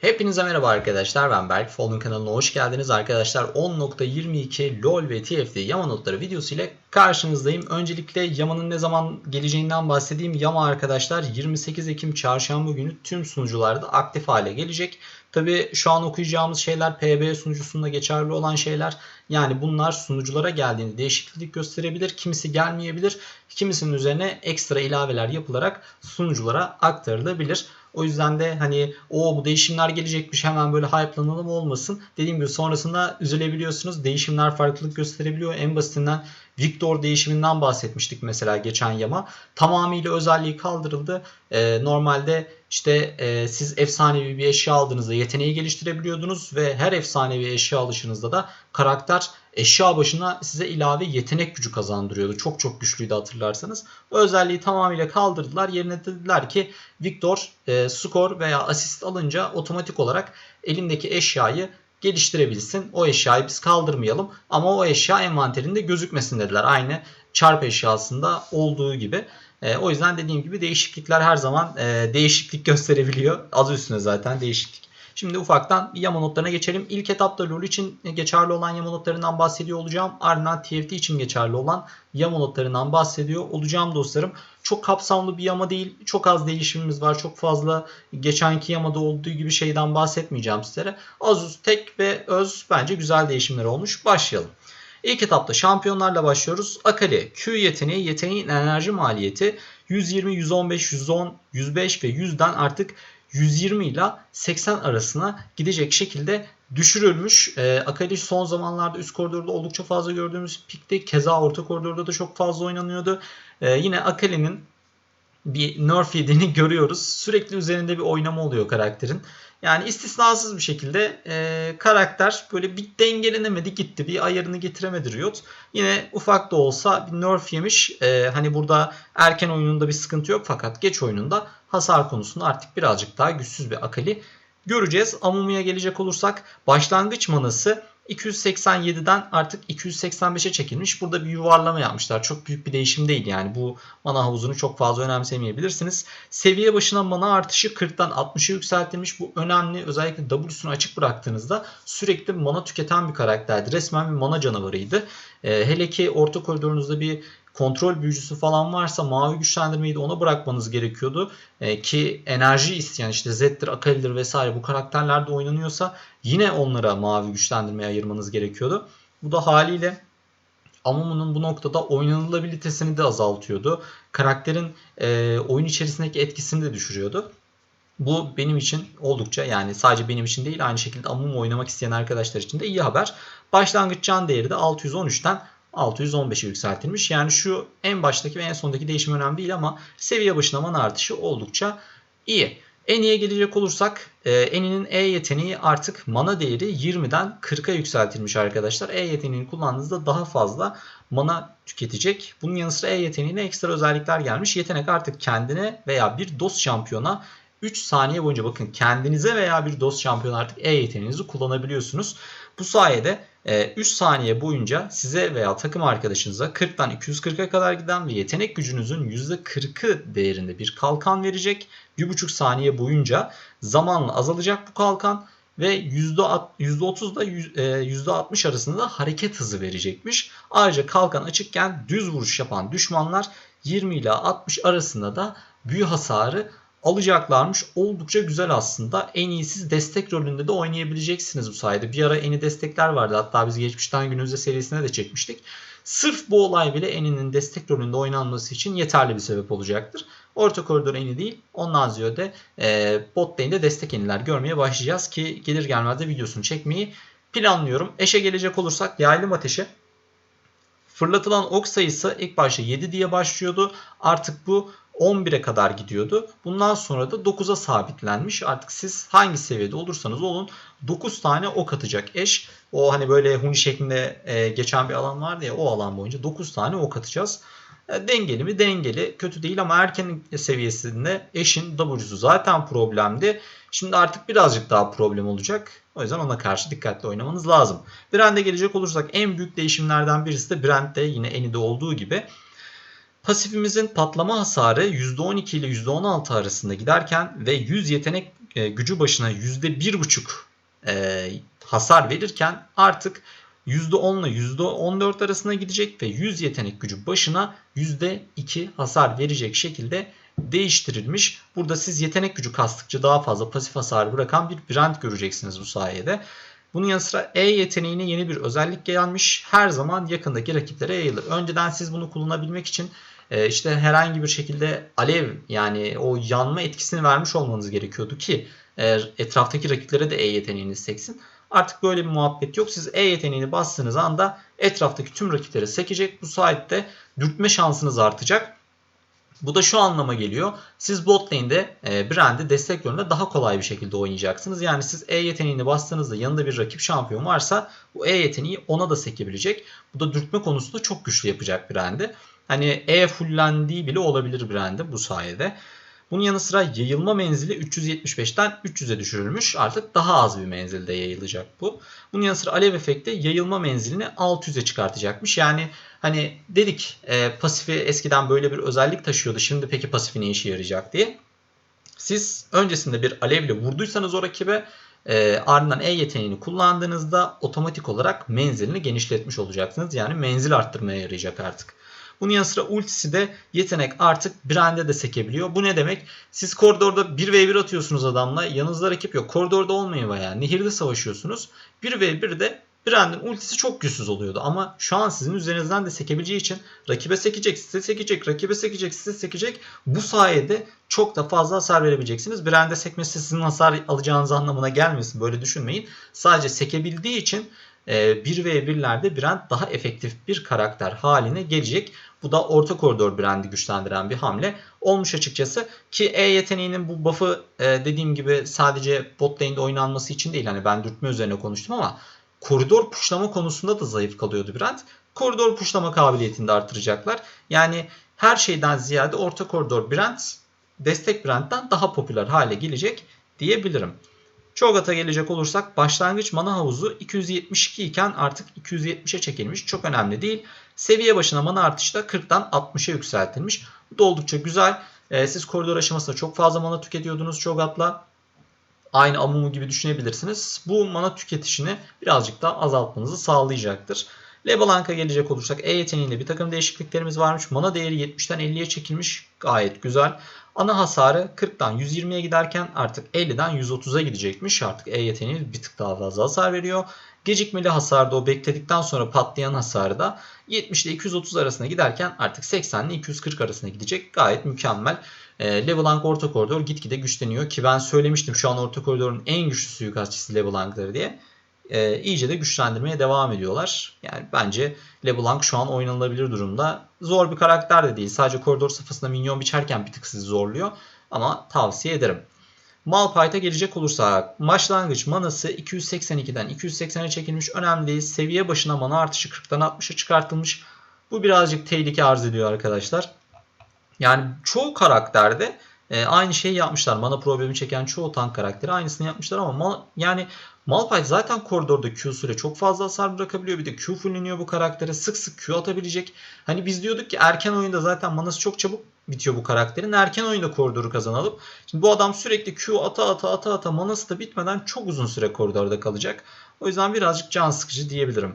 Hepinize merhaba arkadaşlar ben Berk. Fallen kanalına hoş geldiniz arkadaşlar. 10.22 LoL ve TFT Yama notları videosu ile karşınızdayım. Öncelikle Yama'nın ne zaman geleceğinden bahsedeyim. Yama arkadaşlar 28 Ekim çarşamba günü tüm sunucularda aktif hale gelecek. Tabi şu an okuyacağımız şeyler PB sunucusunda geçerli olan şeyler. Yani bunlar sunuculara geldiğinde değişiklik gösterebilir. Kimisi gelmeyebilir. Kimisinin üzerine ekstra ilaveler yapılarak sunuculara aktarılabilir. O yüzden de hani o bu değişimler gelecekmiş hemen böyle hype'lanalım olmasın. Dediğim gibi sonrasında üzülebiliyorsunuz. Değişimler farklılık gösterebiliyor. En basitinden Victor değişiminden bahsetmiştik mesela geçen yama. Tamamıyla özelliği kaldırıldı. Ee, normalde işte e, siz efsanevi bir eşya aldığınızda yeteneği geliştirebiliyordunuz ve her efsanevi eşya alışınızda da karakter eşya başına size ilave yetenek gücü kazandırıyordu. Çok çok güçlüydü hatırlarsanız. O özelliği tamamıyla kaldırdılar. Yerine dediler ki Victor e, skor veya asist alınca otomatik olarak elindeki eşyayı geliştirebilsin. O eşyayı biz kaldırmayalım ama o eşya envanterinde gözükmesin dediler. Aynı çarp eşyasında olduğu gibi. E, o yüzden dediğim gibi değişiklikler her zaman e, değişiklik gösterebiliyor. Adı üstüne zaten değişiklik. Şimdi ufaktan yama notlarına geçelim. İlk etapta LoL için geçerli olan yama notlarından bahsediyor olacağım. Ardından TFT için geçerli olan yama notlarından bahsediyor olacağım dostlarım. Çok kapsamlı bir yama değil. Çok az değişimimiz var. Çok fazla geçenki yamada olduğu gibi şeyden bahsetmeyeceğim sizlere. Az uz, tek ve öz bence güzel değişimler olmuş. Başlayalım. İlk etapta şampiyonlarla başlıyoruz. Akali Q yeteneği, yeteneğin enerji maliyeti 120, 115, 110, 105 ve 100'den artık 120 ile 80 arasına gidecek şekilde düşürülmüş. E, Akali son zamanlarda üst koridorda oldukça fazla gördüğümüz pikti. Keza orta koridorda da çok fazla oynanıyordu. E, yine Akali'nin bir nerf yediğini görüyoruz. Sürekli üzerinde bir oynama oluyor karakterin. Yani istisnasız bir şekilde e, karakter böyle bir dengelenemedi gitti. Bir ayarını getiremedi Riot. Yine ufak da olsa bir nerf yemiş. E, hani burada erken oyununda bir sıkıntı yok fakat geç oyununda hasar konusunda artık birazcık daha güçsüz bir Akali göreceğiz. Amumu'ya gelecek olursak başlangıç manası 287'den artık 285'e çekilmiş. Burada bir yuvarlama yapmışlar. Çok büyük bir değişim değil yani. Bu mana havuzunu çok fazla önemsemeyebilirsiniz. Seviye başına mana artışı 40'tan 60'a yükseltilmiş. Bu önemli. Özellikle W'sunu açık bıraktığınızda sürekli mana tüketen bir karakterdi. Resmen bir mana canavarıydı. Ee, hele ki orta koridorunuzda bir kontrol büyücüsü falan varsa mavi güçlendirmeyi de ona bırakmanız gerekiyordu. E, ki enerji isteyen işte Zed'dir, Akali'dir vesaire bu karakterlerde oynanıyorsa yine onlara mavi güçlendirmeyi ayırmanız gerekiyordu. Bu da haliyle Amumu'nun bu noktada oynanılabilitesini de azaltıyordu. Karakterin e, oyun içerisindeki etkisini de düşürüyordu. Bu benim için oldukça yani sadece benim için değil aynı şekilde Amumu oynamak isteyen arkadaşlar için de iyi haber. Başlangıç can değeri de 613'ten 615'e yükseltilmiş. Yani şu en baştaki ve en sondaki değişim önemli değil ama seviye başına mana artışı oldukça iyi. Eni'ye gelecek olursak Eni'nin E yeteneği artık mana değeri 20'den 40'a yükseltilmiş arkadaşlar. E yeteneğini kullandığınızda daha fazla mana tüketecek. Bunun yanı sıra E yeteneğine ekstra özellikler gelmiş. Yetenek artık kendine veya bir dost şampiyona 3 saniye boyunca bakın kendinize veya bir dost şampiyona artık E yeteneğinizi kullanabiliyorsunuz. Bu sayede 3 e, saniye boyunca size veya takım arkadaşınıza 40'tan 240'a kadar giden ve yetenek gücünüzün %40'ı değerinde bir kalkan verecek. 1,5 saniye boyunca zamanla azalacak bu kalkan ve %30 da %60 e, arasında hareket hızı verecekmiş. Ayrıca kalkan açıkken düz vuruş yapan düşmanlar 20 ile 60 arasında da büyü hasarı alacaklarmış. Oldukça güzel aslında. En iyisi destek rolünde de oynayabileceksiniz bu sayede. Bir ara Eni destekler vardı. Hatta biz geçmişten günümüzde serisine de çekmiştik. Sırf bu olay bile Eni'nin destek rolünde oynanması için yeterli bir sebep olacaktır. Orta koridor Eni değil. Ondan ziyade e, bot lane'de destek Eni'ler görmeye başlayacağız ki gelir gelmez de videosunu çekmeyi planlıyorum. Eşe gelecek olursak yaylım ateşi Fırlatılan ok sayısı ilk başta 7 diye başlıyordu. Artık bu 11'e kadar gidiyordu. Bundan sonra da 9'a sabitlenmiş. Artık siz hangi seviyede olursanız olun 9 tane ok atacak eş. O hani böyle huni şeklinde e, geçen bir alan vardı ya o alan boyunca 9 tane ok atacağız. E, dengeli mi? Dengeli. Kötü değil ama erken seviyesinde eşin W'su zaten problemdi. Şimdi artık birazcık daha problem olacak. O yüzden ona karşı dikkatli oynamanız lazım. Brand'e gelecek olursak en büyük değişimlerden birisi de Brand'de yine Eni'de olduğu gibi Pasifimizin patlama hasarı %12 ile %16 arasında giderken ve 100 yetenek e, gücü başına %1,5 e, hasar verirken artık %10 ile %14 arasına gidecek ve 100 yetenek gücü başına %2 hasar verecek şekilde değiştirilmiş. Burada siz yetenek gücü kastıkça daha fazla pasif hasar bırakan bir brand göreceksiniz bu sayede. Bunun yanı sıra E yeteneğine yeni bir özellik gelmiş. Her zaman yakındaki rakiplere yayılır. Önceden siz bunu kullanabilmek için e, işte herhangi bir şekilde alev yani o yanma etkisini vermiş olmanız gerekiyordu ki etraftaki rakiplere de E yeteneğiniz seksin. Artık böyle bir muhabbet yok. Siz E yeteneğini bastığınız anda etraftaki tüm rakipleri sekecek. Bu sayede dürtme şansınız artacak. Bu da şu anlama geliyor. Siz bot lane'de e, Brand'i destek yönünde daha kolay bir şekilde oynayacaksınız. Yani siz E yeteneğini bastığınızda yanında bir rakip şampiyon varsa bu E yeteneği ona da sekebilecek. Bu da dürtme konusunda çok güçlü yapacak Brand'i. Hani E fullendiği bile olabilir Brand'i bu sayede. Bunun yanı sıra yayılma menzili 375'ten 300'e düşürülmüş. Artık daha az bir menzilde yayılacak bu. Bunun yanı sıra alev efekti yayılma menzilini 600'e çıkartacakmış. Yani hani dedik e, pasifi eskiden böyle bir özellik taşıyordu. Şimdi peki pasifi ne işe yarayacak diye. Siz öncesinde bir alevle vurduysanız o rakibe e, ardından E yeteneğini kullandığınızda otomatik olarak menzilini genişletmiş olacaksınız. Yani menzil arttırmaya yarayacak artık. Bunun yanı sıra ultisi de yetenek artık Brand'e de sekebiliyor. Bu ne demek? Siz koridorda 1v1 atıyorsunuz adamla. Yanınızda rakip yok. Koridorda olmayın veya nehirde savaşıyorsunuz. 1v1'de Brand'in ultisi çok güçsüz oluyordu. Ama şu an sizin üzerinizden de sekebileceği için rakibe sekecek, size sekecek, rakibe sekecek, size sekecek. Bu sayede çok da fazla hasar verebileceksiniz. Brand'e sekmesi sizin hasar alacağınız anlamına gelmesin. Böyle düşünmeyin. Sadece sekebildiği için 1v1'lerde Brand daha efektif bir karakter haline gelecek. Bu da orta koridor Brand'i güçlendiren bir hamle olmuş açıkçası. Ki E yeteneğinin bu buff'ı dediğim gibi sadece bot lane'de oynanması için değil. Hani ben dürtme üzerine konuştum ama koridor puşlama konusunda da zayıf kalıyordu Brand. Koridor puşlama kabiliyetini de artıracaklar. Yani her şeyden ziyade orta koridor Brand destek Brand'den daha popüler hale gelecek diyebilirim. Cho'Gath'a gelecek olursak başlangıç mana havuzu 272 iken artık 270'e çekilmiş. Çok önemli değil. Seviye başına mana artışı da 40'tan 60'a yükseltilmiş. Bu da oldukça güzel. Ee, siz koridor aşamasında çok fazla mana tüketiyordunuz Cho'Gath'la. Aynı Amumu gibi düşünebilirsiniz. Bu mana tüketişini birazcık daha azaltmanızı sağlayacaktır. LeBlanc'a gelecek olursak E yeteneğinde bir takım değişikliklerimiz varmış. Mana değeri 70'ten 50'ye çekilmiş. Gayet güzel. Ana hasarı 40'tan 120'ye giderken artık 50'den 130'a gidecekmiş. Artık E yeteneği bir tık daha fazla hasar veriyor. Gecikmeli hasarda o bekledikten sonra patlayan hasarı da 70 ile 230 arasına giderken artık 80 ile 240 arasına gidecek. Gayet mükemmel. E, LeBlanc orta koridor gitgide güçleniyor ki ben söylemiştim şu an orta koridorun en güçlü suikastçısı LeBlanc'ları diye. E, iyice de güçlendirmeye devam ediyorlar. Yani bence LeBlanc şu an oynanılabilir durumda. Zor bir karakter de değil. Sadece koridor safhasında minyon biçerken bir tık sizi zorluyor. Ama tavsiye ederim. Malphite'a gelecek olursak başlangıç manası 282'den 280'e çekilmiş. Önemli değil. Seviye başına mana artışı 40'tan 60'a çıkartılmış. Bu birazcık tehlike arz ediyor arkadaşlar. Yani çoğu karakterde e, aynı şeyi yapmışlar. Mana problemi çeken çoğu tank karakteri aynısını yapmışlar ama mal, yani Malphite zaten koridorda Q süre çok fazla hasar bırakabiliyor. Bir de Q fulleniyor bu karaktere. Sık sık Q atabilecek. Hani biz diyorduk ki erken oyunda zaten manası çok çabuk bitiyor bu karakterin. Erken oyunda koridoru kazanalım. Şimdi bu adam sürekli Q ata ata ata ata manası da bitmeden çok uzun süre koridorda kalacak. O yüzden birazcık can sıkıcı diyebilirim.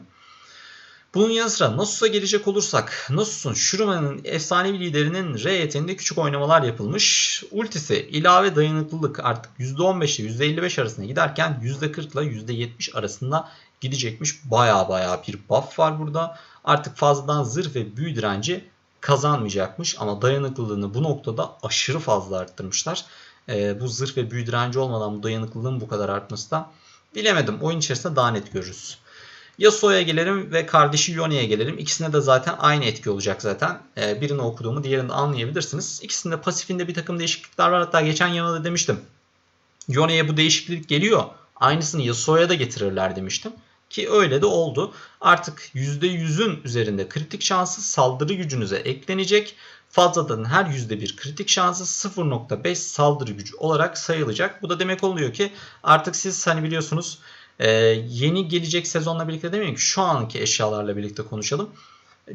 Bunun yanı sıra Nasus'a gelecek olursak Nasus'un Shuruma'nın efsanevi liderinin R yeteneğinde küçük oynamalar yapılmış. Ultisi ilave dayanıklılık artık %15 ile %55 arasında giderken %40 ile %70 arasında gidecekmiş. Baya baya bir buff var burada. Artık fazladan zırh ve büyü direnci kazanmayacakmış ama dayanıklılığını bu noktada aşırı fazla arttırmışlar. Ee, bu zırh ve büyü direnci olmadan bu dayanıklılığın bu kadar artması da bilemedim. Oyun içerisinde daha net görürüz. Yasuo'ya gelelim ve kardeşi Yone'ye gelelim. İkisine de zaten aynı etki olacak zaten. Ee, birini okuduğumu diğerini anlayabilirsiniz. İkisinde pasifinde bir takım değişiklikler var. Hatta geçen yanında demiştim. Yone'ye bu değişiklik geliyor. Aynısını Yasuo'ya da getirirler demiştim. Ki öyle de oldu. Artık %100'ün üzerinde kritik şansı saldırı gücünüze eklenecek. Fazladan her %1 kritik şansı 0.5 saldırı gücü olarak sayılacak. Bu da demek oluyor ki artık siz hani biliyorsunuz ee, yeni gelecek sezonla birlikte demeyeyim ki şu anki eşyalarla birlikte konuşalım.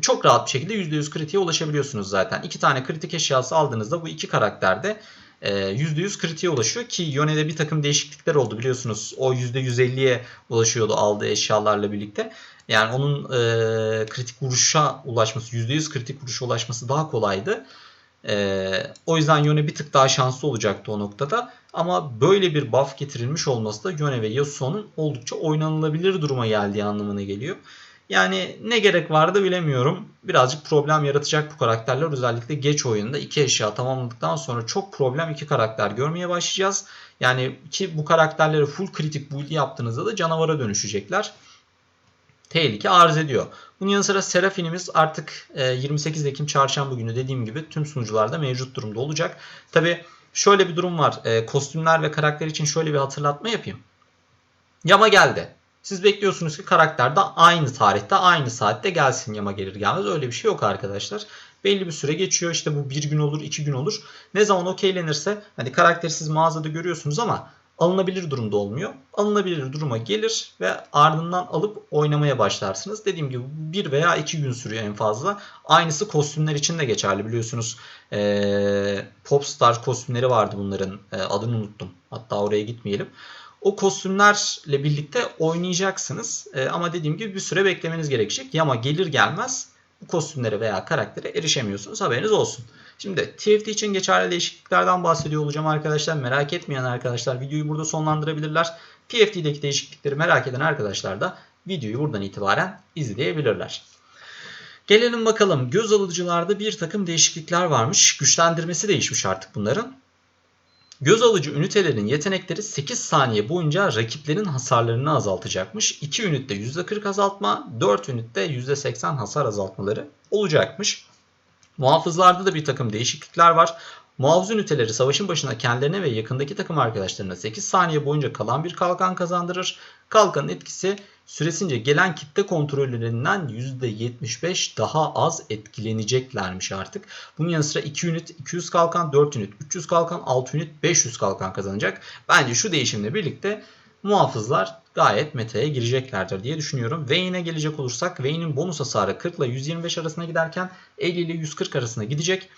Çok rahat bir şekilde %100 kritiğe ulaşabiliyorsunuz zaten. İki tane kritik eşyası aldığınızda bu iki karakterde e, %100 kritiğe ulaşıyor ki Yone'de bir takım değişiklikler oldu biliyorsunuz. O %150'ye ulaşıyordu aldığı eşyalarla birlikte. Yani onun e, kritik vuruşa ulaşması, %100 kritik vuruşa ulaşması daha kolaydı. E, o yüzden Yone bir tık daha şanslı olacaktı o noktada. Ama böyle bir buff getirilmiş olması da Yone ve Yasuo'nun oldukça oynanılabilir duruma geldiği anlamına geliyor. Yani ne gerek vardı bilemiyorum. Birazcık problem yaratacak bu karakterler. Özellikle geç oyunda iki eşya tamamladıktan sonra çok problem iki karakter görmeye başlayacağız. Yani ki bu karakterleri full kritik build yaptığınızda da canavara dönüşecekler. Tehlike arz ediyor. Bunun yanı sıra Serafin'imiz artık 28 Ekim çarşamba günü dediğim gibi tüm sunucularda mevcut durumda olacak. Tabi şöyle bir durum var. E, kostümler ve karakter için şöyle bir hatırlatma yapayım. Yama geldi. Siz bekliyorsunuz ki karakter de aynı tarihte aynı saatte gelsin yama gelir gelmez. Öyle bir şey yok arkadaşlar. Belli bir süre geçiyor. İşte bu bir gün olur, iki gün olur. Ne zaman okeylenirse hani karakteri siz mağazada görüyorsunuz ama alınabilir durumda olmuyor. Alınabilir duruma gelir ve ardından alıp oynamaya başlarsınız. Dediğim gibi bir veya iki gün sürüyor en fazla. Aynısı kostümler için de geçerli biliyorsunuz. Ee, Popstar kostümleri vardı bunların. Ee, adını unuttum. Hatta oraya gitmeyelim. O kostümlerle birlikte oynayacaksınız. Ee, ama dediğim gibi bir süre beklemeniz gerekecek. Yama gelir gelmez bu kostümlere veya karaktere erişemiyorsunuz. Haberiniz olsun. Şimdi TFT için geçerli değişikliklerden bahsediyor olacağım arkadaşlar. Merak etmeyen arkadaşlar videoyu burada sonlandırabilirler. TFT'deki değişiklikleri merak eden arkadaşlar da videoyu buradan itibaren izleyebilirler. Gelelim bakalım göz alıcılarda bir takım değişiklikler varmış. Güçlendirmesi değişmiş artık bunların. Göz alıcı ünitelerin yetenekleri 8 saniye boyunca rakiplerin hasarlarını azaltacakmış. 2 ünitte %40 azaltma, 4 ünitte %80 hasar azaltmaları olacakmış. Muhafızlarda da bir takım değişiklikler var. Muhafız üniteleri savaşın başına kendilerine ve yakındaki takım arkadaşlarına 8 saniye boyunca kalan bir kalkan kazandırır. Kalkanın etkisi süresince gelen kitle kontrollerinden %75 daha az etkileneceklermiş artık. Bunun yanı sıra 2 ünit 200 kalkan, 4 ünit 300 kalkan, 6 ünit 500 kalkan kazanacak. Bence şu değişimle birlikte muhafızlar gayet meta'ya gireceklerdir diye düşünüyorum. Vayne'e gelecek olursak Vayne'in bonus hasarı 40 ile 125 arasına giderken 50 ile 140 arasına gidecek.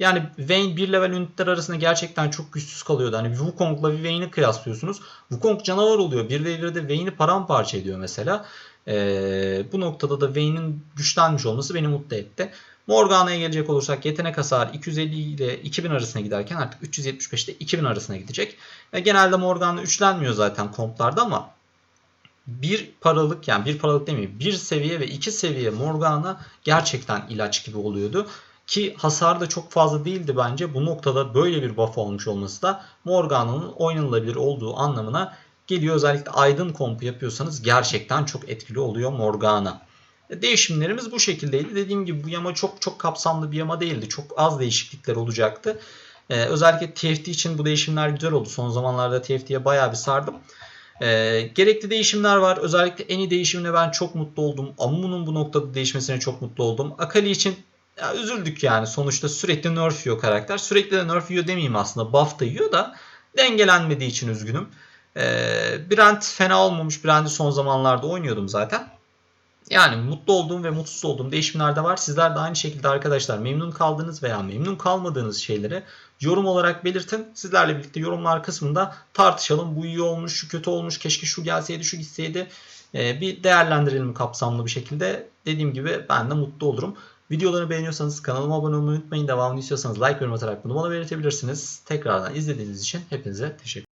Yani Vayne bir level ünitler arasında gerçekten çok güçsüz kalıyordu. Hani Wukong'la bir Vayne'i kıyaslıyorsunuz. Wukong canavar oluyor. 1v1'de Vayne'i paramparça ediyor mesela. Ee, bu noktada da Vayne'in güçlenmiş olması beni mutlu etti. Morgana'ya gelecek olursak yetenek hasarı 250 ile 2000 arasına giderken artık 375 ile 2000 arasına gidecek. Ve genelde Morgana üçlenmiyor zaten komplarda ama bir paralık yani bir paralık demeyeyim bir seviye ve iki seviye Morgana gerçekten ilaç gibi oluyordu. Ki hasar da çok fazla değildi bence. Bu noktada böyle bir buff olmuş olması da Morgana'nın oynanılabilir olduğu anlamına geliyor. Özellikle aydın kompu yapıyorsanız gerçekten çok etkili oluyor Morgana. Değişimlerimiz bu şekildeydi. Dediğim gibi bu yama çok çok kapsamlı bir yama değildi. Çok az değişiklikler olacaktı. Ee, özellikle TFT için bu değişimler güzel oldu. Son zamanlarda TFT'ye bayağı bir sardım. Ee, gerekli değişimler var. Özellikle Eni değişimine ben çok mutlu oldum. Amu'nun bu noktada değişmesine çok mutlu oldum. Akali için ya üzüldük yani. Sonuçta sürekli nerf yiyor karakter. Sürekli de nerf yiyor demeyeyim aslında. Buff da yiyor da dengelenmediği için üzgünüm. Ee, Brand fena olmamış. Brand'i son zamanlarda oynuyordum zaten. Yani mutlu olduğum ve mutsuz olduğum değişimler de var. Sizler de aynı şekilde arkadaşlar memnun kaldığınız veya memnun kalmadığınız şeyleri yorum olarak belirtin. Sizlerle birlikte yorumlar kısmında tartışalım. Bu iyi olmuş, şu kötü olmuş, keşke şu gelseydi, şu gitseydi. Ee, bir değerlendirelim kapsamlı bir şekilde. Dediğim gibi ben de mutlu olurum. Videolarını beğeniyorsanız kanalıma abone olmayı unutmayın. Devamını istiyorsanız like yorum atarak bunu bana belirtebilirsiniz. Tekrardan izlediğiniz için hepinize teşekkür.